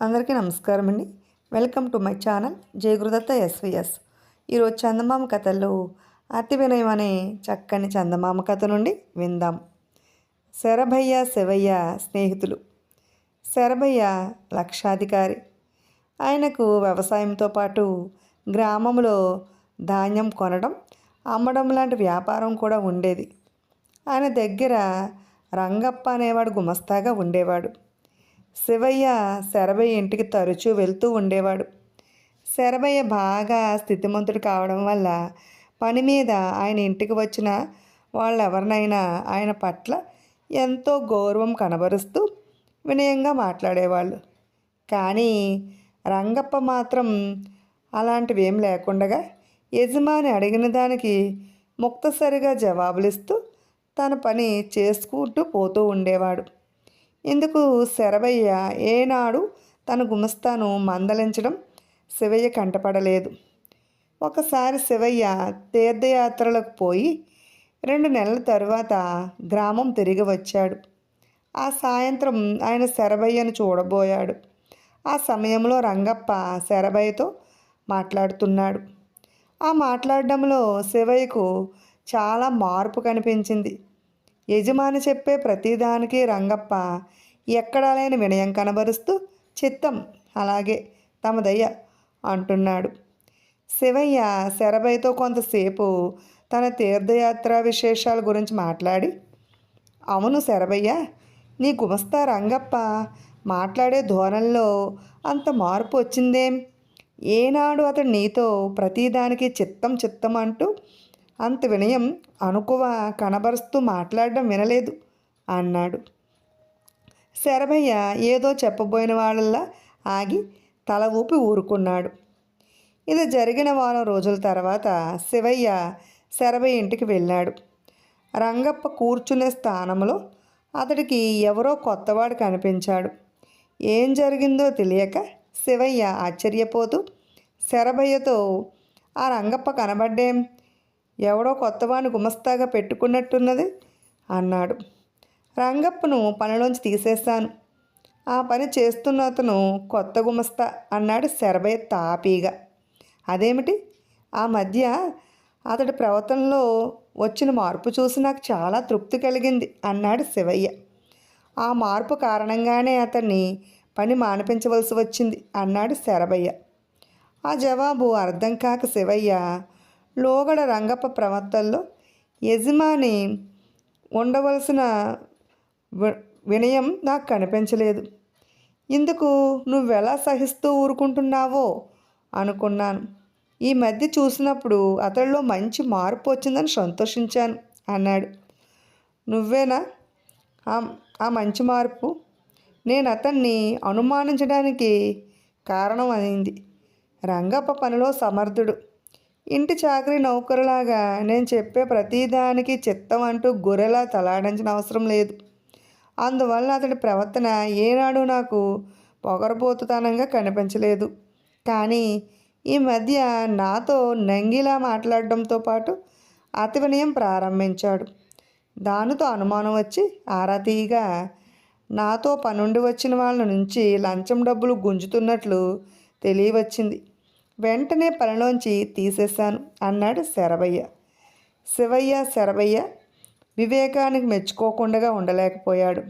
అందరికీ నమస్కారం అండి. Welcome to my channel Jayagurudatta SVS ఈరోజు చందమామ కథల్లో అతి వినయం అనే చక్కని చందమామ కథ నుండి విందాం. శరభయ్య శివయ్య స్నేహితులు. శరభయ్య లక్షాధికారి. ఆయనకు వ్యవసాయంతో పాటు గ్రామంలో ధాన్యం కొనడం అమ్మడం లాంటి వ్యాపారం కూడా ఉండేది. ఆయన దగ్గర రంగప్ప అనేవాడు గుమస్తాగా ఉండేవాడు. శివయ్య శరభయ్య ఇంటికి తరచూ వెళ్తూ ఉండేవాడు. శరభయ్య బాగా స్థితిమంతుడు కావడం వల్ల పని మీద ఆయన ఇంటికి వచ్చిన వాళ్ళెవరినైనా ఆయన పట్ల ఎంతో గౌరవం కనబరుస్తూ వినయంగా మాట్లాడేవాళ్ళు. కానీ రంగప్ప మాత్రం అలాంటివేం లేకుండగా యజమాని అడిగిన దానికి ముక్తసరిగా జవాబులిస్తూ తన పని చేసుకుంటూ పోతూ ఉండేవాడు. ఇందుకు శరభయ్య ఏనాడు తన గుమస్తాను మందలించడం శివయ్య కంటపడలేదు. ఒకసారి శివయ్య తీర్థయాత్రలకు పోయి రెండు నెలల తరువాత గ్రామం తిరిగి వచ్చాడు. ఆ సాయంత్రం ఆయన శరభయ్యను చూడబోయాడు. ఆ సమయంలో రంగప్ప శరభయ్యతో మాట్లాడుతున్నాడు. ఆ మాట్లాడడంలో శివయ్యకు చాలా మార్పు కనిపించింది. యజమాని చెప్పే ప్రతిదానికి రంగప్ప. ఎక్కడా లేని వినయం కనబరుస్తూ చిత్తం అలాగే తమదయ్య అంటున్నాడు. శివయ్య శరభయ్యతో కొంతసేపు తన తీర్థయాత్ర విశేషాల గురించి మాట్లాడి అవును శరభయ్య నీ గుమస్తా రంగప్ప మాట్లాడే ధోరణిలో అంత మార్పు వచ్చిందేం? ఏనాడు అతడు నీతో ప్రతిదానికి చిత్తం చిత్తం అంటూ అంత వినయం అనుకువ కనబరుస్తూ మాట్లాడడం వినలేదు అన్నాడు. శరభయ్య ఏదో చెప్పబోయిన వాళ్ళల్లా ఆగి తల ఊపి ఊరుకున్నాడు. ఇది జరిగిన వారం రోజుల తర్వాత శివయ్య శరభయ్య ఇంటికి వెళ్ళాడు. రంగప్ప కూర్చునే స్థానంలో అతడికి ఎవరో కొత్తవాడు కనిపించాడు. ఏం జరిగిందో తెలియక శివయ్య ఆశ్చర్యపోతూ శరభయ్యతో ఆ రంగప్ప కనబడ్డేం? ఎవడో కొత్తవాడిని గుమస్తాగా పెట్టుకున్నట్టున్నది? అన్నాడు. రంగప్పను పనిలోంచి తీసేశాను. ఆ పని చేస్తున్న అతను కొత్త గుమస్తా అన్నాడు శరభయ్య తాపీగా. అదేమిటి? ఆ మధ్య అతడి ప్రవర్తనలో వచ్చిన మార్పు చూసి నాకు చాలా తృప్తి కలిగింది అన్నాడు శివయ్య. ఆ మార్పు కారణంగానే అతన్ని పని మానిపించవలసి వచ్చింది అన్నాడు శరభయ్య. ఆ జవాబు అర్థం కాక శివయ్య లోగడ రంగప్ప ప్రవర్తనలో యజమాని ఉండవలసిన వి- వినయం నాకు కనిపించలేదు. ఇందుకు నువ్వెలా సహిస్తూ ఊరుకుంటున్నావో అనుకున్నాను. ఈ మధ్య చూసినప్పుడు అతడిలో మంచి మార్పు వచ్చిందని సంతోషించాను అన్నాడు. నువ్వేనా? ఆ- ఆ మంచి మార్పు? నేను అతన్ని అనుమానించడానికి కారణం అయింది. రంగప్ప పనిలో సమర్థుడు. ఇంటి చాకరీ నౌకరులాగా నేను చెప్పే ప్రతిదానికి చిత్తం అంటూ గొర్రెలా తలాడించిన అవసరం లేదు. అందువల్ల అతడి ప్రవర్తన ఏనాడు నాకు పొగరబోతుతనంగా కనిపించలేదు. కానీ ఈ మధ్య నాతో నంగిలా మాట్లాడడంతో పాటు అతి వినయం ప్రారంభించాడు. దానితో అనుమానం వచ్చి ఆరా తీయగా నాతో పనుండి వచ్చిన వాళ్ళ నుంచి లంచం డబ్బులు గుంజుతున్నట్లు తెలియవచ్చింది. వెంటనే పనిలోంచి తీసేశాను అన్నాడు శరభయ్య శివయ్య శరభయ్య వివేకానికి మెచ్చుకోకుండా ఉండలేకపోయాడు.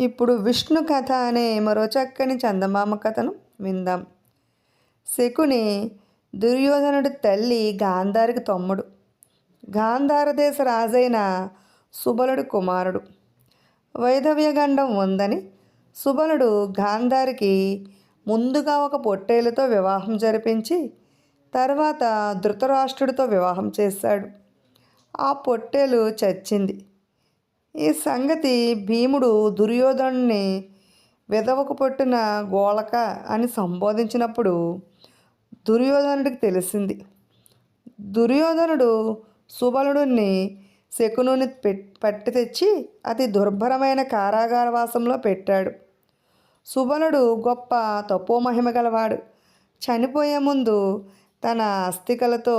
ఇప్పుడు విష్ణు కథ అనే మరో చక్కని చందమామ కథను విందాం. శకుని దుర్యోధనుడి తల్లి గాంధారికి తమ్ముడు. గాంధార దేశ రాజైన సుబలుడు కుమారుడు. వైధవ్యగండం ఉందని సుబలుడు గాంధారికి ముందుగా ఒక పొట్టేలుతో వివాహం జరిపించి తర్వాత ధృతరాష్ట్రుడితో వివాహం చేశాడు. ఆ పొట్టేలు చచ్చింది. ఈ సంగతి భీముడు దుర్యోధనుని విధవకు పుట్టిన గోళక అని సంబోధించినప్పుడు దుర్యోధనుడికి తెలిసింది. దుర్యోధనుడు సుబలుడిని శకునుని పెట్టి పట్టి తెచ్చి అతి దుర్భరమైన కారాగారవాసంలో పెట్టాడు. సుబలుడు గొప్ప తపోమహిమ గలవాడు. చనిపోయే ముందు తన అస్థికలతో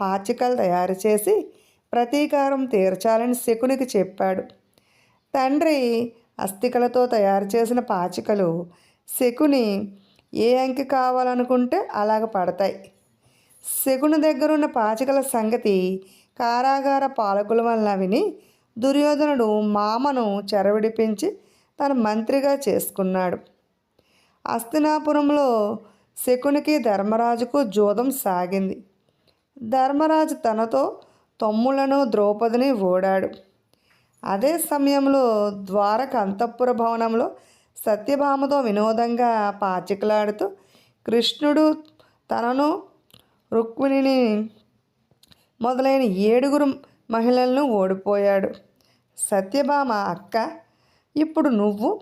పాచికలు తయారు చేసి ప్రతీకారం తీర్చాలని శకునికి చెప్పాడు. తండ్రి అస్థికలతో తయారు చేసిన పాచికలు శకుని ఏ అంకి కావాలనుకుంటే అలాగ పడతాయి. శకుని దగ్గరున్న పాచికల సంగతి కారాగార పాలకుల వల్ల విని దుర్యోధనుడు మామను చెరవిడిపించి తన మంత్రిగా చేసుకున్నాడు. అస్తినాపురంలో శకునికి ధర్మరాజుకు జోదం సాగింది. ధర్మరాజు తనతో తమ్ములను ద్రౌపదిని ఓడాడు. అదే సమయంలో ద్వారక అంతఃపుర భవనంలో సత్యభామతో వినోదంగా పాచికలాడుతూ కృష్ణుడు తనను రుక్మిణిని మొదలైన ఏడుగురు మహిళలను ఓడిపోయాడు. సత్యభామ అక్క ఇప్పుడు నువ్వు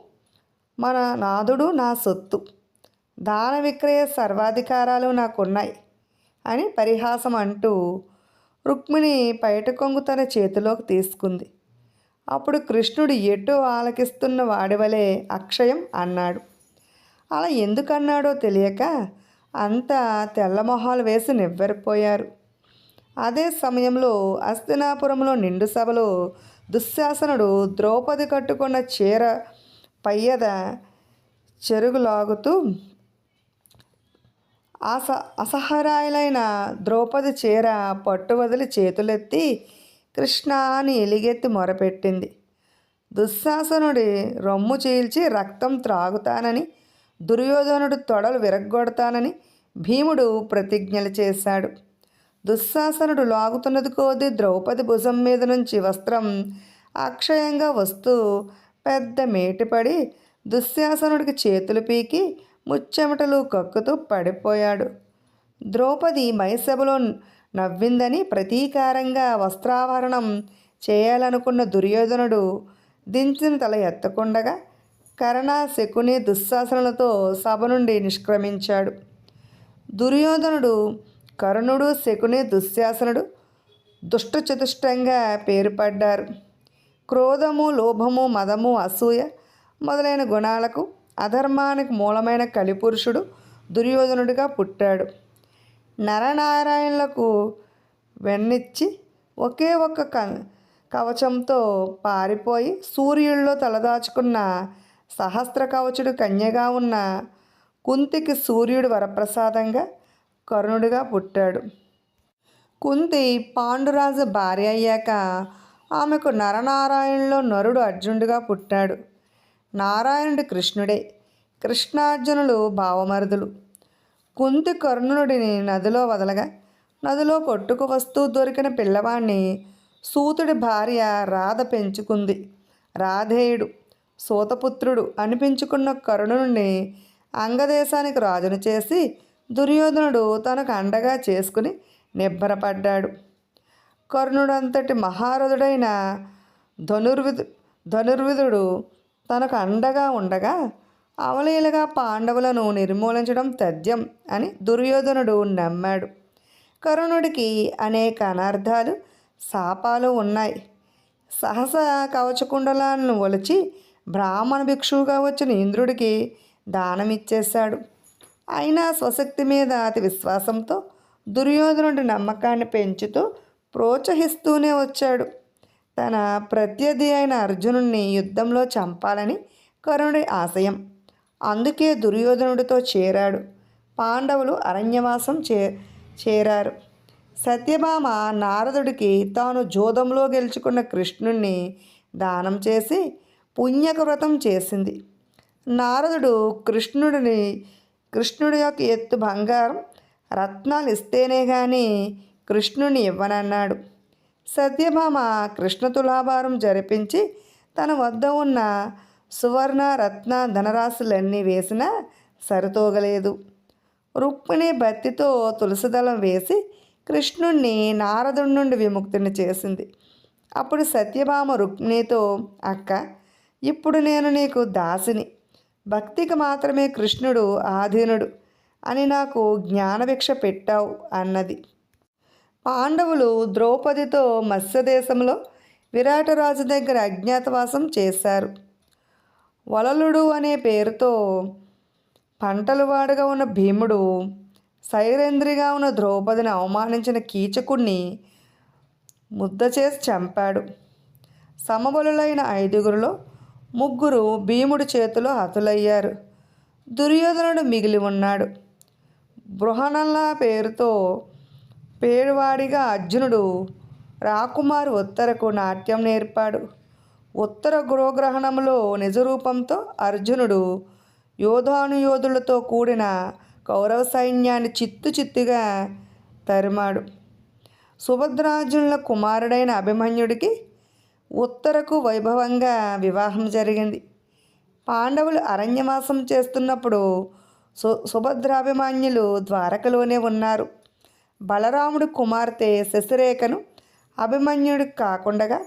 మన నాదుడు నా సొత్తు. దాన విక్రయ సర్వాధికారాలు నాకున్నాయి అని పరిహాసం అంటూ రుక్మిణి పైటకొంగు తన చేతిలోకి తీసుకుంది. అప్పుడు కృష్ణుడు ఎటు ఆలకిస్తున్న వాడివలే అక్షయం అన్నాడు. అలా ఎందుకన్నాడో తెలియక అంతా తెల్లమొహాలు వేసి నివ్వెరపోయారు. అదే సమయంలో అస్తినాపురంలో నిండు సభలో దుశ్శాసనుడు ద్రౌపది కట్టుకున్న చీర పయ్యద చెరుగులాగుతూ అస అసహరాయులైన ద్రౌపది చీర పట్టు వదిలి చేతులెత్తి కృష్ణ అని ఎలిగెత్తి మొరపెట్టింది. దుశ్శాసనుడి రొమ్ము చీల్చి రక్తం త్రాగుతానని దుర్యోధనుడు తొడలు విరగ్గొడతానని భీముడు ప్రతిజ్ఞలు చేశాడు. దుశ్శాసనుడు లాగుతున్నది కోది ద్రౌపది భుజం మీద నుంచి వస్త్రం అక్షయంగా వస్తూ పెద్ద మేటిపడి దుశ్శాసనుడికి చేతులు పీకి ముచ్చెమటలు కక్కుతూ పడిపోయాడు. ద్రౌపది మైసభలో నవ్విందని ప్రతీకారంగా వస్త్రావరణం చేయాలనుకున్న దుర్యోధనుడు దించిన తల ఎత్తకుండగా కరణ శకుని దుశ్శాసనలతో సభ నుండి నిష్క్రమించాడు. దుర్యోధనుడు కరుణుడు శకుని దుశ్శాసనుడు దుష్టచతుష్టంగా పేరుపడ్డారు. క్రోధము లోభము మదము అసూయ మొదలైన గుణాలకు అధర్మానికి మూలమైన కలిపురుషుడు దుర్యోధనుడిగా పుట్టాడు. నరనారాయణులకు వెన్నిచ్చి ఒకే ఒక్క క కవచంతో పారిపోయి సూర్యుల్లో తలదాచుకున్న సహస్ర కవచుడు కన్యగా ఉన్న కుంతికి సూర్యుడు వరప్రసాదంగా కర్ణుడిగా పుట్టాడు. కుంతి పాండురాజు భార్య అయ్యాక ఆమెకు నరనారాయణలో నరుడు అర్జునుడిగా పుట్టాడు. నారాయణుడి కృష్ణుడే. కృష్ణార్జునులు భావమరుదులు. కుంతి కర్ణుడిని నదిలో వదలగా నదిలో కొట్టుకు వస్తూ దొరికిన పిల్లవాణ్ణి సూతుడి భార్య రాధ పెంచుకుంది. రాధేయుడు సూతపుత్రుడు అనిపించుకున్న కరుణుని అంగదేశానికి రాజును చేసి దుర్యోధనుడు తనకు అండగా చేసుకుని నిబ్బరపడ్డాడు. కర్ణుడంతటి మహారథుడైన ధనుర్విధు ధనుర్విధుడు తనకు అండగా ఉండగా అవలీలగా పాండవులను నిర్మూలించడం తథ్యం అని దుర్యోధనుడు నమ్మాడు. కరుణుడికి అనేక అనర్థాలు శాపాలు ఉన్నాయి. సహస కవచకుండలాలను ఒలిచి బ్రాహ్మణ భిక్షువుగా వచ్చిన ఇంద్రుడికి దానమిచ్చేశాడు. అయినా స్వశక్తి మీద అతి విశ్వాసంతో దుర్యోధనుడి నమ్మకాన్ని పెంచుతూ ప్రోత్సహిస్తూనే వచ్చాడు. తన ప్రత్యర్థి అయిన అర్జునుడిని యుద్ధంలో చంపాలని కరుణుడి ఆశయం. అందుకే దుర్యోధనుడితో చేరాడు. పాండవులు అరణ్యవాసం చే చేరారు. సత్యభామ నారదుడికి తాను జోదంలో గెలుచుకున్న కృష్ణుణ్ణి దానం చేసి పుణ్యక వ్రతం చేసింది. నారదుడు కృష్ణుడిని కృష్ణుడి యొక్క ఎత్తు బంగారం. రత్నాలు ఇస్తేనే కానీ కృష్ణుని ఇవ్వనన్నాడు. సత్యభామ కృష్ణ తులాభారం జరిపించి తన వద్ద ఉన్న సువర్ణ రత్న ధనరాశులన్నీ వేసినా సరితూగలేదు. రుక్మిణి బత్తితో తులసిదళం వేసి కృష్ణుణ్ణి నారదుడి నుండి విముక్తిని చేసింది. అప్పుడు సత్యభామ రుక్మిణితో అక్క ఇప్పుడు నేను నీకు దాసిని. భక్తికి మాత్రమే కృష్ణుడు ఆధీనుడు అని నాకు జ్ఞానభిక్ష పెట్టావు అన్నది. పాండవులు ద్రౌపదితో మత్స్యదేశంలో విరాటరాజు దగ్గర అజ్ఞాతవాసం చేశారు. వలలుడు అనే పేరుతో పంటలు వాడుగా ఉన్న భీముడు సైరేంద్రిగా ఉన్న ద్రౌపదిని అవమానించిన కీచకుణ్ణి ముద్ద చేసి చంపాడు. సమబలులైన ఐదుగురిలో ముగ్గురు భీముడి చేతిలో హతులయ్యారు. దుర్యోధనుడు మిగిలి ఉన్నాడు. బృహణల పేరుతో పేరువాడిగా అర్జునుడు రాకుమారు ఉత్తరకు నాట్యం నేర్పాడు. ఉత్తర గృహగ్రహణంలో నిజరూపంతో అర్జునుడు యోధానుయోధులతో కూడిన కౌరవ సైన్యాన్ని చిత్తు చిత్తుగా తరిమాడు. సుభద్రార్జునుల కుమారుడైన అభిమన్యుడికి ఉత్తరకు వైభవంగా వివాహం జరిగింది. పాండవులు అరణ్యవాసం చేస్తున్నప్పుడు సు సుభద్రాభిమాన్యులు ద్వారకలోనే ఉన్నారు. బలరాముడు కుమార్తె శశిరేఖను అభిమన్యుడికి కాకుండా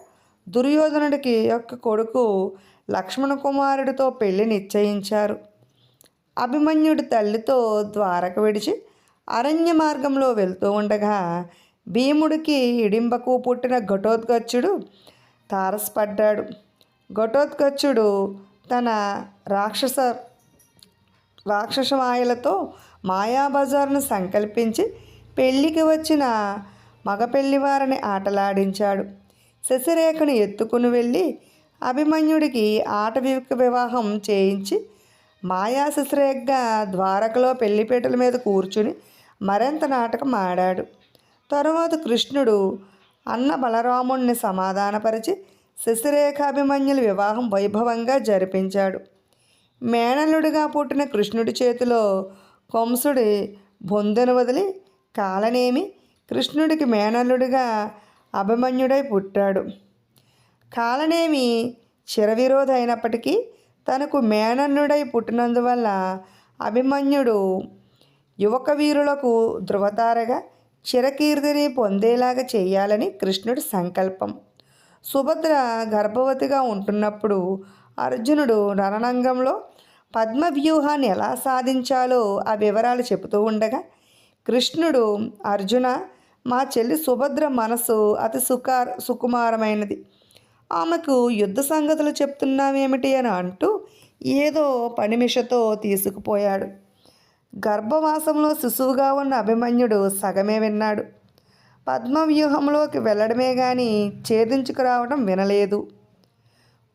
దుర్యోధనుడికి యొక్క కొడుకు లక్ష్మణ కుమారుడితో పెళ్ళి నిశ్చయించారు. అభిమన్యుడి తల్లితో ద్వారక విడిచి అరణ్య మార్గంలో వెళ్తూ ఉండగా భీముడికి ఇడింబకు పుట్టిన ఘటోద్గచ్చుడు తారసపడ్డాడు. ఘటోత్కచుడు తన రాక్షస రాక్షస మాయలతో మాయాబజార్ను సంకల్పించి పెళ్ళికి వచ్చిన మగపెళ్ళివారిని ఆటలాడించాడు. శశిరేఖను ఎత్తుకుని వెళ్ళి అభిమన్యుడికి ఆట వివాహం చేయించి మాయా శశిరేఖగా ద్వారకలో పెళ్ళిపీటల మీద కూర్చుని మరింత నాటకం ఆడాడు. తరువాత కృష్ణుడు అన్న బలరాముణ్ణి సమాధానపరిచి శశిరేఖాభిమన్యుల వివాహం వైభవంగా జరిపించాడు. మేనల్లుడిగా పుట్టిన కృష్ణుడి చేతిలో కంసుడి బొందెను వదిలి కాలనేమి కృష్ణుడికి మేనల్లుడిగా అభిమన్యుడై పుట్టాడు. కాలనేమి చిరవిరోధి అయినప్పటికీ తనకు మేనన్నుడై పుట్టినందువల్ల అభిమన్యుడు యువక వీరులకు ధృవతారగా చిరకీర్తిని పొందేలాగా చేయాలని కృష్ణుడి సంకల్పం. సుభద్ర గర్భవతిగా ఉంటున్నప్పుడు అర్జునుడు రణరంగంలో పద్మవ్యూహాన్ని ఎలా సాధించాలో ఆ వివరాలు చెబుతూ ఉండగా కృష్ణుడు అర్జున మా చెల్లి సుభద్ర మనసు అతి సుకార్ సుకుమారమైనది. ఆమెకు యుద్ధ సంగతులు చెప్తున్నావేమిటి అని అంటూ ఏదో పనిమిషతో తీసుకుపోయాడు. గర్భవాసంలో శిశువుగా ఉన్న అభిమన్యుడు సగమే విన్నాడు. పద్మవ్యూహంలోకి వెళ్ళడమే కానీ ఛేదించుకురావడం వినలేదు.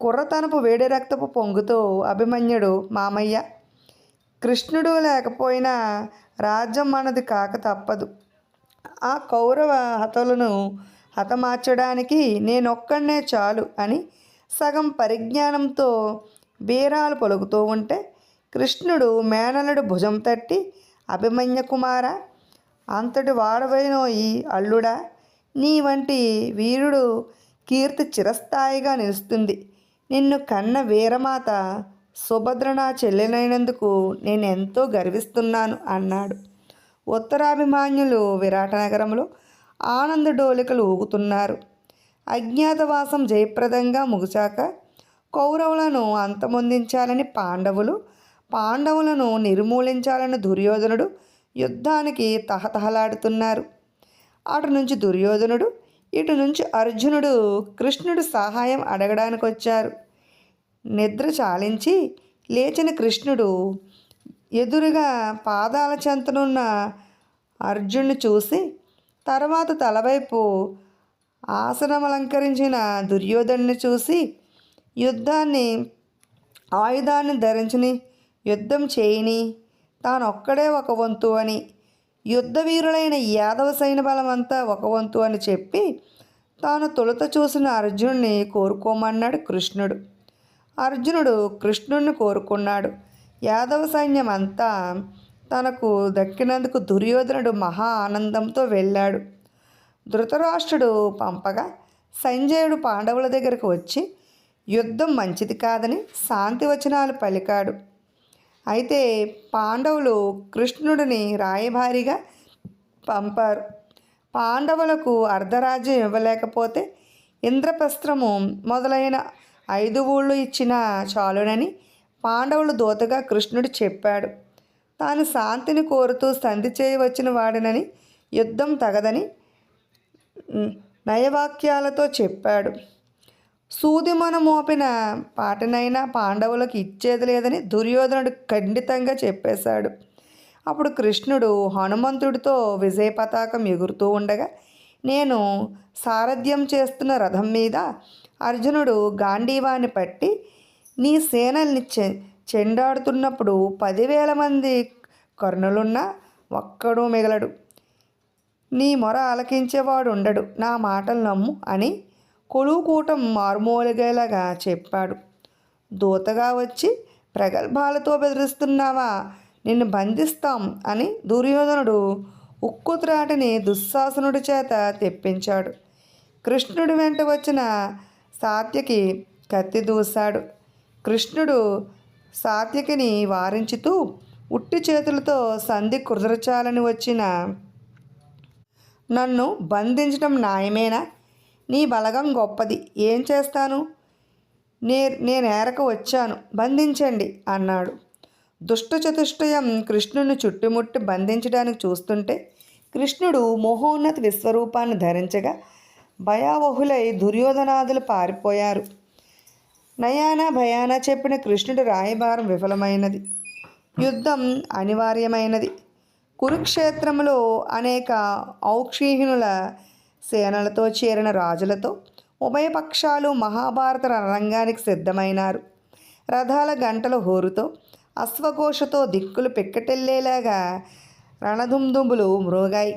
కుర్రతనపు వేడి రక్తపు పొంగుతో అభిమన్యుడు మామయ్య కృష్ణుడు లేకపోయినా రాజ్యం మనది కాక తప్పదు. ఆ కౌరవ హతలను హతమార్చడానికి నేనొక్కడనే చాలు అని సగం పరిజ్ఞానంతో బీరాలు పలుకుతూ ఉంటే కృష్ణుడు మేనలుడు భుజం తట్టి అభిమన్య కుమార అంతటి వాడవైనోయి అల్లుడా. నీ వంటి వీరుడు కీర్తి చిరస్థాయిగా నిలుస్తుంది. నిన్ను కన్న వీరమాత సుభద్ర నా చెల్లెలైనందుకు నేను ఎంతో గర్విస్తున్నాను అన్నాడు. ఉత్తరాభిమాన్యులు విరాటనగరంలో ఆనంద డోలికలు ఊగుతున్నారు. అజ్ఞాతవాసం జయప్రదంగా ముగిశాక కౌరవులను అంతమొందించాలని పాండవులు పాండవులను నిర్మూలించాలని దుర్యోధనుడు యుద్ధానికి తహతహలాడుతున్నారు. అటు నుంచి దుర్యోధనుడు ఇటు నుంచి అర్జునుడు కృష్ణుడు సహాయం అడగడానికి వచ్చారు నిద్ర చాలించి లేచిన కృష్ణుడు ఎదురుగా పాదాల చెంతనున్న అర్జునుడు చూసి తర్వాత తలవైపు ఆసనం అలంకరించిన దుర్యోధనుని చూసి యుద్ధాన్ని ఆయుధాన్ని ధరించని యుద్ధం చేయని. తానొక్కడే ఒక వంతు అని. యుద్ధవీరులైన యాదవ సైన్య బలమంతా ఒక వంతు అని చెప్పి తాను తొలుత చూసిన అర్జునుడిని కోరుకోమన్నాడు కృష్ణుడు. అర్జునుడు కృష్ణుడిని కోరుకున్నాడు. యాదవ సైన్యం అంతా తనకు దక్కినందుకు దుర్యోధనుడు మహా ఆనందంతో వెళ్ళాడు. ధృతరాష్ట్రుడు పంపగా సంజయుడు పాండవుల దగ్గరకు వచ్చి యుద్ధం మంచిది కాదని శాంతి వచనాలు పలికాడు. అయితే పాండవులు కృష్ణుడిని రాయభారిగా పంపారు. పాండవులకు అర్ధరాజ్యం ఇవ్వలేకపోతే ఇంద్రప్రస్త్రము మొదలైన ఐదు ఊళ్ళు ఇచ్చిన చాలునని పాండవులు దూతగా కృష్ణుడు చెప్పాడు. తాను శాంతిని కోరుతూ సంధి చేయవచ్చిన వాడినని యుద్ధం తగదని నయవాక్యాలతో చెప్పాడు. సూదిమన మోపిన పాటనైనా పాండవులకు ఇచ్చేది లేదని దుర్యోధనుడు ఖండితంగా చెప్పేశాడు. అప్పుడు కృష్ణుడు హనుమంతుడితో విజయ పతాకం ఎగురుతూ ఉండగా నేను సారథ్యం చేస్తున్న రథం మీద అర్జునుడు గాంధీవాన్ని పట్టి నీ సేనల్ని చె చెండాడుతున్నప్పుడు పదివేల మంది కర్ణులున్నా ఒక్కడు మిగలడు. నీ మొర ఆలకించేవాడు ఉండడు నా మాటలు నమ్ము అని కొలువుకూటం మారుమూలిగేలాగా చెప్పాడు. దూతగా వచ్చి ప్రగల్భాలతో బెదిరిస్తున్నావా? నిన్ను బంధిస్తాం అని దుర్యోధనుడు ఉక్కుత్రాటిని దుశ్శాసనుడి చేత తెప్పించాడు. కృష్ణుడి వెంట వచ్చిన సాత్యకి కత్తి దూశాడు. కృష్ణుడు సాత్యకిని వారించుతూ ఉట్టి చేతులతో సంధి కుదరచాలని వచ్చిన నన్ను బంధించడం న్యాయమేనా? నీ బలగం గొప్పది. ఏం చేస్తాను? నే నేను ఏరక వచ్చాను. బంధించండి అన్నాడు. దుష్ట చతుష్టయం కృష్ణుని చుట్టుముట్టి బంధించడానికి చూస్తుంటే కృష్ణుడు మోహోన్నత విశ్వరూపాన్ని ధరించగా భయావహులై దుర్యోధనాదులు పారిపోయారు. నయాన భయాన చెప్పిన కృష్ణుడి రాయబారం విఫలమైనది. యుద్ధం అనివార్యమైనది. కురుక్షేత్రంలో అనేక ఔక్షీహీనుల సేనలతో చేరిన రాజులతో ఉభయపక్షాలు మహాభారత రణరంగానికి సిద్ధమైనారు. రథాల గంటల హోరుతో అశ్వఘోషతో దిక్కులు పిక్కటెల్లేలాగా రణదుందుబులు మ్రోగాయి.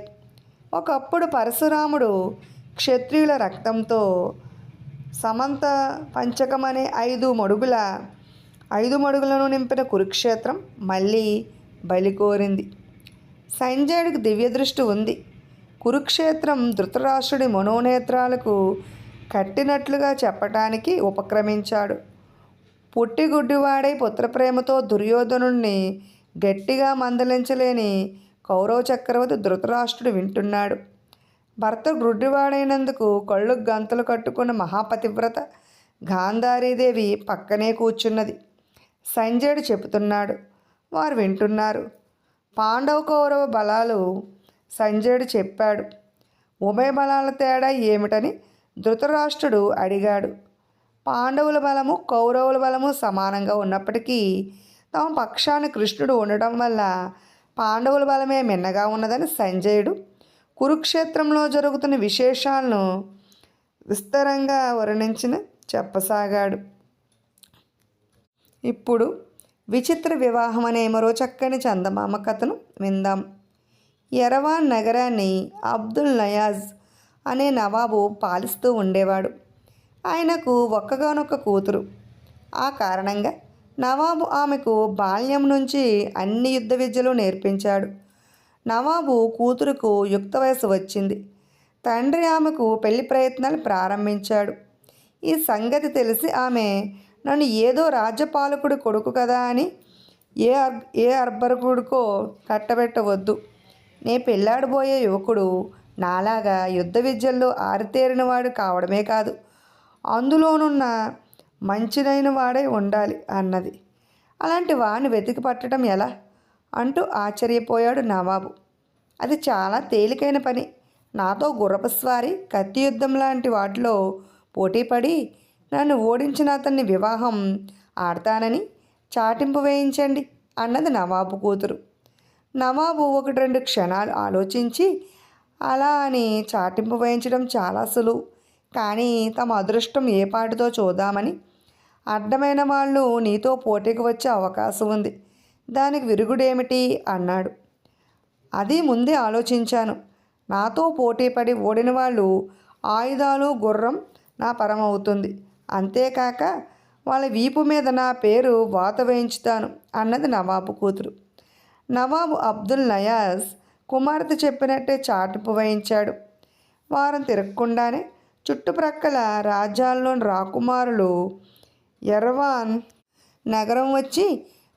ఒకప్పుడు పరశురాముడు క్షత్రియుల రక్తంతో సమంత పంచకమనే ఐదు మడుగుల ఐదు మడుగులను నింపిన కురుక్షేత్రం మళ్ళీ బలికోరింది సంజయుడికి దివ్యదృష్టి ఉంది. కురుక్షేత్రం ధృతరాష్ట్రుడి మనోనేత్రాలకు కట్టినట్లుగా చెప్పటానికి ఉపక్రమించాడు. పుట్టిగుడ్డివాడై పుత్రప్రేమతో దుర్యోధనుణ్ణి గట్టిగా మందలించలేని కౌరవ చక్రవర్తి ధృతరాష్ట్రుడు వింటున్నాడు. భర్త గుడ్డివాడైనందుకు కళ్ళు గంతలు కట్టుకున్న మహాపతివ్రత గాంధారీదేవి పక్కనే కూర్చున్నది. సంజయుడు చెబుతున్నాడు. వారు వింటున్నారు. పాండవ కౌరవ బలాలు సంజయుడు చెప్పాడు ఉభయ బలాల తేడా ఏమిటని ధృతరాష్ట్రుడు అడిగాడు. పాండవుల బలము కౌరవుల బలము సమానంగా ఉన్నప్పటికీ తమ పక్షాన్ని కృష్ణుడు ఉండడం వల్ల పాండవుల బలమే మిన్నగా ఉన్నదని సంజయుడు కురుక్షేత్రంలో జరుగుతున్న విశేషాలను విస్తరంగా వర్ణించిన చెప్పసాగాడు. ఇప్పుడు విచిత్ర వివాహం అనే మరో చక్కని చందమామ కథను విందాం. ఎరవాన్ నగరాన్ని అబ్దుల్ నయాజ్ అనే నవాబు పాలిస్తూ ఉండేవాడు. ఆయనకు ఒక్కగానొక్క కూతురు. ఆ కారణంగా నవాబు ఆమెకు బాల్యం నుంచి అన్ని యుద్ధ విద్యలు నేర్పించాడు. నవాబు కూతురుకు యుక్త వయసు వచ్చింది. తండ్రి ఆమెకు పెళ్ళి ప్రయత్నాలు ప్రారంభించాడు. ఈ సంగతి తెలిసి ఆమె నన్ను ఏదో రాజ్యపాలకుడి కొడుకు కదా అని ఏ అర్ ఏ అర్బరకుడికో కట్టబెట్టవద్దు. నే పెళ్ళాడబోయే యువకుడు నాలాగా యుద్ధ విద్యల్లో ఆరితేరినవాడు కావడమే కాదు. అందులోనున్న మంచిదైన వాడై ఉండాలి అన్నది. అలాంటి వాడిని వెతికి పట్టడం ఎలా? అంటూ ఆశ్చర్యపోయాడు నవాబు. అది చాలా తేలికైన పని. నాతో గుర్రపస్వారి కత్తి యుద్ధం లాంటి వాటిలో పోటీపడి నన్ను ఓడించిన అతన్ని వివాహం ఆడతానని చాటింపు వేయించండి అన్నది నవాబు కూతురు. నవాబు ఒకటి రెండు క్షణాలు ఆలోచించి అలా అని చాటింపు వేయించడం చాలా సులువు. కానీ తమ అదృష్టం ఏ పాటితో చూద్దామని అడ్డమైన వాళ్ళు నీతో పోటీకి వచ్చే అవకాశం ఉంది. దానికి విరుగుడేమిటి? అన్నాడు. అది ముందే ఆలోచించాను. నాతో పోటీపడి ఓడిన వాళ్ళు ఆయుధాలు గుర్రం నా పరమవుతుంది అంతేకాక వాళ్ళ వీపు మీద నా పేరు వాత వేయించుతాను అన్నది నవాబు కూతురు. నవాబు అబ్దుల్ నయాజ్ కుమార్తె చెప్పినట్టే చాటుపు వహించాడు. వారం తిరగకుండానే చుట్టుప్రక్కల రాజ్యాల్లోని రాకుమారులు ఎర్వాన్ నగరం వచ్చి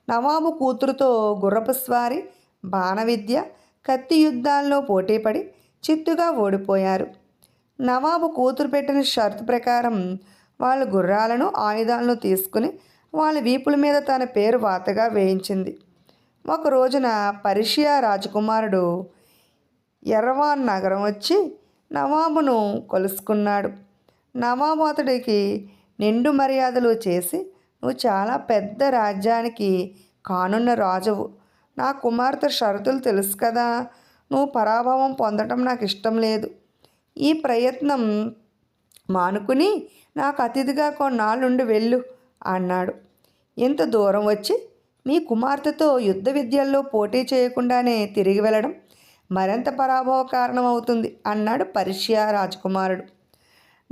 నవాబు కూతురుతో గుర్రపు స్వారి బాణ విద్య కత్తి యుద్ధాల్లో పోటీపడి చిత్తుగా ఓడిపోయారు. నవాబు కూతురు పెట్టిన షరతు ప్రకారం వాళ్ళ గుర్రాలను ఆయుధాలను తీసుకుని వాళ్ళ వీపుల మీద తన పేరు వాతగా వేయించింది. ఒక రోజున పర్షియా రాజకుమారుడు ఎర్రవాన్ నగరం వచ్చి నవాబును కొలుసుకున్నాడు. నవాబు అతడికి నిండు మర్యాదలు చేసి నువ్వు చాలా పెద్ద రాజ్యానికి కానున్న రాజువు. నా కుమార్తె షరతులు తెలుసు కదా. నువ్వు పరాభవం పొందటం నాకు ఇష్టం లేదు. ఈ ప్రయత్నం మానుకుని నాకు అతిథిగా కొన్నాళ్ళుండి వెళ్ళు అన్నాడు. ఇంత దూరం వచ్చి మీ కుమార్తెతో యుద్ధ విద్యల్లో పోటీ చేయకుండానే తిరిగి వెళ్ళడం మరింత పరాభవ కారణమవుతుంది అన్నాడు పర్షియా రాజకుమారుడు.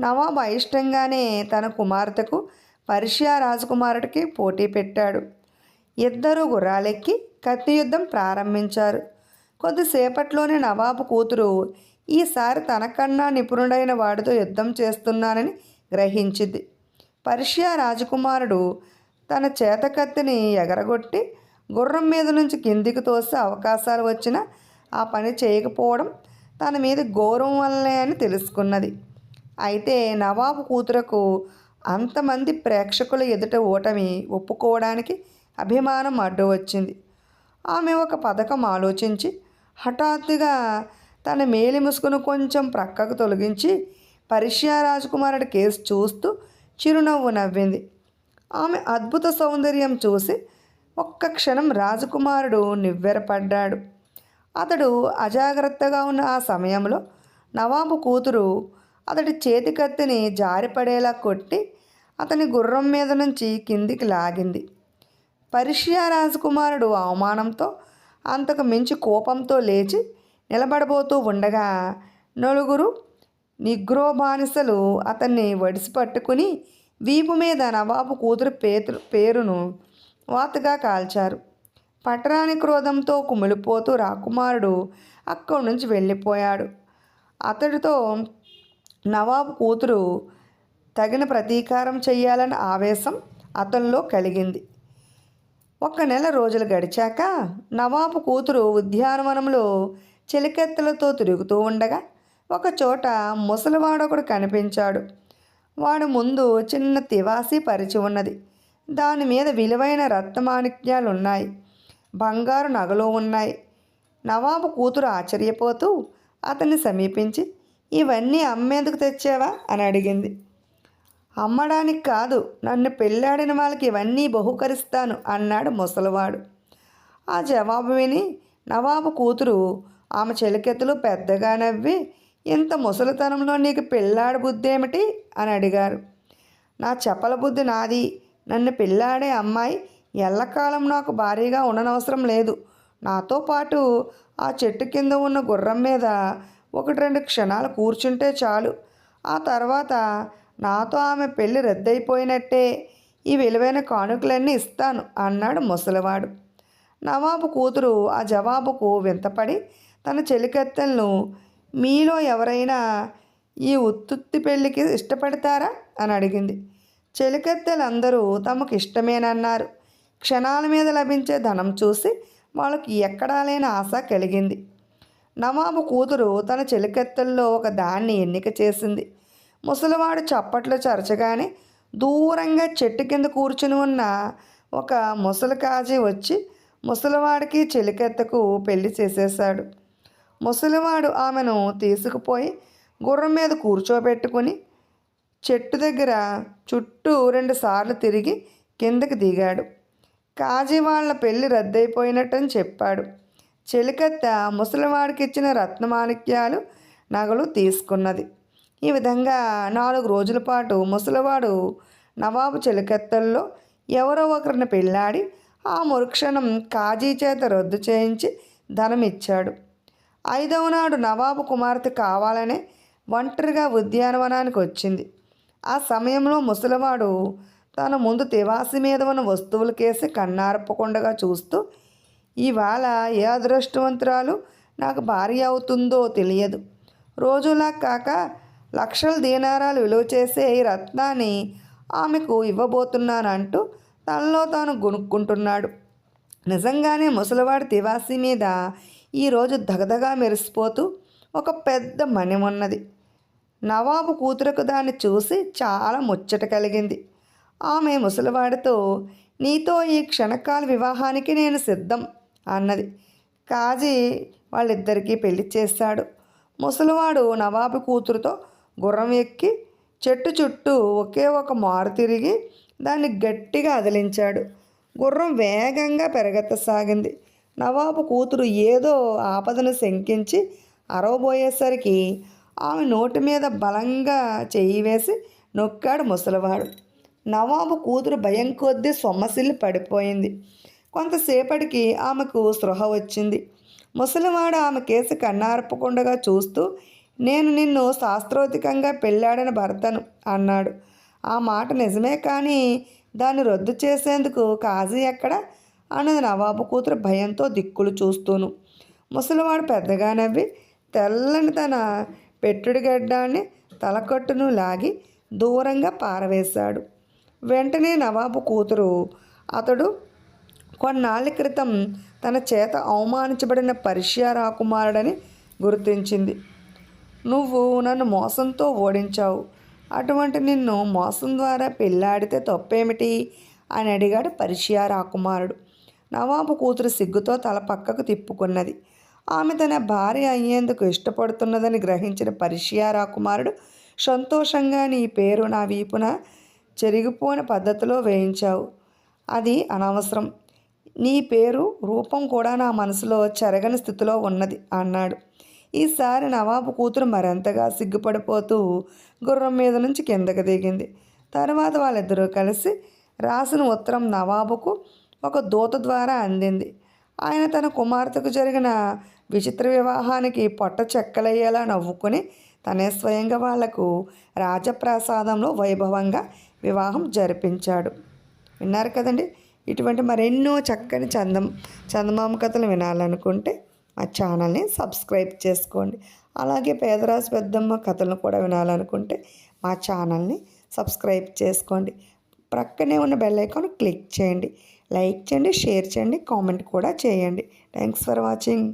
నవాబ్ అయిష్టంగానే తన కుమార్తెకు పర్షియా రాజకుమారుడికి పోటీ పెట్టాడు. ఇద్దరు గుర్రాలెక్కి కత్తి యుద్ధం ప్రారంభించారు. కొద్దిసేపట్లోనే నవాబు కూతురు ఈసారి తనకన్నా నిపుణుడైన వాడితో యుద్ధం చేస్తున్నానని గ్రహించింది. పర్షియా రాజకుమారుడు తన చేతకత్తిని ఎగరగొట్టి గుర్రం మీద నుంచి కిందికి తోసే అవకాశాలు వచ్చినా ఆ పని చేయకపోవడం తన మీద గౌరవం వల్లే అని తెలుసుకున్నది. అయితే నవాబు కూతురకు అంతమంది ప్రేక్షకుల ఎదుట ఓటమి ఒప్పుకోవడానికి అభిమానం అడ్డు వచ్చింది. ఆమె ఒక పథకం ఆలోచించి హఠాత్తుగా తన మేలి ముసుగును కొంచెం ప్రక్కకు తొలగించి పరిష్యా రాజకుమారుడి కేసు చూస్తూ చిరునవ్వు నవ్వింది. ఆమె అద్భుత సౌందర్యం చూసి ఒక్క క్షణం రాజకుమారుడు నివ్వెరపడ్డాడు. అతడు అజాగ్రత్తగా ఉన్న ఆ సమయంలో నవాబు కూతురు అతడి చేతి కత్తిని జారిపడేలా కొట్టి అతని గుర్రం మీద నుంచి కిందికి లాగింది. పర్షియా రాజకుమారుడు అవమానంతో అంతకు మించి కోపంతో లేచి నిలబడబోతూ ఉండగా నలుగురు నిగ్రో బానిసలు అతన్ని వడిసి పట్టుకుని వీపు మీద నవాబు కూతురు పేరు పేరును వాతుగా కాల్చారు. పట్టరాని క్రోధంతో కుమిలిపోతూ రాకుమారుడు అక్కడి నుంచి వెళ్ళిపోయాడు. అతడితో నవాబు కూతురు తగిన ప్రతీకారం చెయ్యాలన్న ఆవేశం అతనిలో కలిగింది. ఒక నెల రోజులు గడిచాక నవాబు కూతురు ఉద్యానవనంలో చెలికెత్తలతో తిరుగుతూ ఉండగా ఒక చోట ముసలివాడొకడు కనిపించాడు. వాడు ముందు చిన్న తివాసి పరిచి ఉన్నది. దాని మీద విలువైన రత్నమాణిక్యాలున్నాయి బంగారు నగలు ఉన్నాయి. నవాబు కూతురు ఆశ్చర్యపోతూ అతన్ని సమీపించి ఇవన్నీ అమ్మేందుకు తెచ్చావా? అని అడిగింది. అమ్మడానికి కాదు నన్ను పెళ్ళాడిన వాళ్ళకి ఇవన్నీ బహుకరిస్తాను అన్నాడు ముసలివాడు. ఆ జవాబు విని నవాబు కూతురు ఆమె చెలికెత్తులు పెద్దగా నవ్వి ఇంత ముసలితనంలో నీకు పెళ్ళాడు బుద్ధి ఏమిటి అని అడిగారు. నా చెప్పల బుద్ధి నాది. నన్ను పెళ్ళాడే అమ్మాయి ఎల్లకాలం నాకు భారీగా ఉండనవసరం లేదు. నాతో పాటు ఆ చెట్టు కింద ఉన్న గుర్రం మీద ఒకటి రెండు క్షణాలు కూర్చుంటే చాలు. ఆ తర్వాత నాతో ఆమె పెళ్ళి రద్దయిపోయినట్టే. ఈ విలువైన కానుకలన్నీ ఇస్తాను అన్నాడు ముసలివాడు. నవాబు కూతురు ఆ జవాబుకు వింతపడి తన చెలికత్తెలను మీలో ఎవరైనా ఈ ఉత్తుత్తి పెళ్ళికి ఇష్టపడతారా? అని అడిగింది. చెలికత్తెలందరూ తమకు ఇష్టమేనన్నారు క్షణాల మీద లభించే ధనం చూసి వాళ్ళకి ఎక్కడా లేని ఆశ కలిగింది. నవాబు కూతురు తన చెలికత్తెల్లో ఒక దాన్ని ఎన్నిక చేసింది. ముసలివాడు చప్పట్లు చరచగానే దూరంగా చెట్టు కింద కూర్చుని ఉన్న ఒక ముసలి కాజీ వచ్చి ముసలివాడికి చెలికెత్తకు పెళ్ళి చేసేశాడు. ముసలివాడు ఆమెను తీసుకుపోయి గుర్రం మీద కూర్చోబెట్టుకుని చెట్టు దగ్గర చుట్టూ రెండు సార్లు తిరిగి కిందకి దిగాడు. కాజీ వాళ్ళ పెళ్ళి రద్దయిపోయినట్టని చెప్పాడు. చెలికత్త ముసలివాడికి ఇచ్చిన రత్నమాణిక్యాలు నగలు తీసుకున్నది. ఈ విధంగా నాలుగు రోజుల పాటు ముసలివాడు నవాబు చెలికత్తల్లో ఎవరో ఒకరిని పెళ్ళాడి ఆ మరుక్షణం కాజీ చేత రద్దు చేయించి ధనం ఇచ్చాడు ఐదవ నాడు నవాబు కుమార్తె కావాలనే ఒంటరిగా ఉద్యానవనానికి వచ్చింది. ఆ సమయంలో ముసలివాడు తన ముందు తివాసి మీద ఉన్న వస్తువులకేసి కన్నారపకుండగా చూస్తూ ఇవాళ ఏ అదృష్టవంతురాలు నాకు భార్య అవుతుందో తెలియదు. రోజులా కాక లక్షల దీనారాలు విలువ చేసే ఈ రత్నాన్ని ఆమెకు ఇవ్వబోతున్నానంటూ తనలో తాను గునుక్కుంటున్నాడు. నిజంగానే ముసలివాడు తివాసి మీద ఈరోజు దగదగా మెరిసిపోతూ ఒక పెద్ద మణి ఉన్నది. నవాబు కూతురకు దాన్ని చూసి చాలా ముచ్చట కలిగింది. ఆమె ముసలివాడితో నీతో ఈ క్షణకాల వివాహానికి నేను సిద్ధం అన్నది. కాజీ వాళ్ళిద్దరికీ పెళ్ళి చేశాడు. ముసలివాడు నవాబు కూతురుతో గుర్రం ఎక్కి చెట్టు చుట్టూ ఒకే ఒక మారు తిరిగి దాన్ని గట్టిగా అదిలించాడు. గుర్రం వేగంగా పెరగెత్తసాగింది నవాబు కూతురు ఏదో ఆపదను శంకించి అరవబోయేసరికి ఆమె నోటి మీద బలంగా చేయి వేసి నొక్కాడు ముసలివాడు. నవాబు కూతురు భయం కొద్దీ సొమ్మసిల్లి పడిపోయింది. కొంతసేపటికి ఆమెకు స్పృహ వచ్చింది. ముసలివాడు ఆమె కేసు కన్నార్పకుండగా చూస్తూ నేను నిన్ను శాస్త్రోతికంగా పెళ్ళాడని భర్తను అన్నాడు. ఆ మాట నిజమే కానీ దాన్ని రద్దు చేసేందుకు కాజీ ఎక్కడ? అన్నది నవాబు కూతురు భయంతో దిక్కులు చూస్తూను. ముసలివాడు పెద్దగా నవ్వి తెల్లని తన పెట్టుడి గడ్డాన్ని తలకట్టును లాగి దూరంగా పారవేశాడు. వెంటనే నవాబు కూతురు అతడు కొన్నాళ్ళ క్రితం తన చేత అవమానించబడిన పర్షియా రాకుమారుడని గుర్తించింది. నువ్వు నన్ను మోసంతో ఓడించావు. అటువంటి నిన్ను మోసం ద్వారా పెళ్ళాడితే తప్పేమిటి? అని అడిగాడు పర్షియా రాకుమారుడు. నవాబు కూతురు సిగ్గుతో తల పక్కకు తిప్పుకున్నది. ఆమె తన భార్య అయ్యేందుకు ఇష్టపడుతున్నదని గ్రహించిన పరిషియా రాకుమారుడు సంతోషంగా నీ పేరు నా వీపున చెరిగిపోని పద్ధతిలో వేయించావు. అది అనవసరం. నీ పేరు రూపం కూడా నా మనసులో చెరగని స్థితిలో ఉన్నది అన్నాడు. ఈసారి నవాబు కూతురు మరింతగా సిగ్గుపడిపోతూ గుర్రం మీద నుంచి కిందకు దిగింది. తర్వాత వాళ్ళిద్దరూ కలిసి రాసిన ఉత్తరం నవాబుకు ఒక దూత ద్వారా అందింది. ఆయన తన కుమార్తెకు జరిగిన విచిత్ర వివాహానికి పొట్ట చెక్కలయ్యేలా నవ్వుకుని తనే స్వయంగా వాళ్ళకు రాజప్రాసాదంలో వైభవంగా వివాహం జరిపించాడు. విన్నారు కదండి? ఇటువంటి మరెన్నో చక్కని చందం చందమామ కథలు వినాలనుకుంటే మా ఛానల్ని సబ్స్క్రైబ్ చేసుకోండి. అలాగే పేదరాజు పెద్దమ్మ కథలను కూడా వినాలనుకుంటే మా ఛానల్ని సబ్స్క్రైబ్ చేసుకోండి. ప్రక్కనే ఉన్న బెల్ ఐకాన్ క్లిక్ చేయండి. లైక్ చేయండి షేర్ చేయండి కామెంట్ కూడా చేయండి. Thanks for watching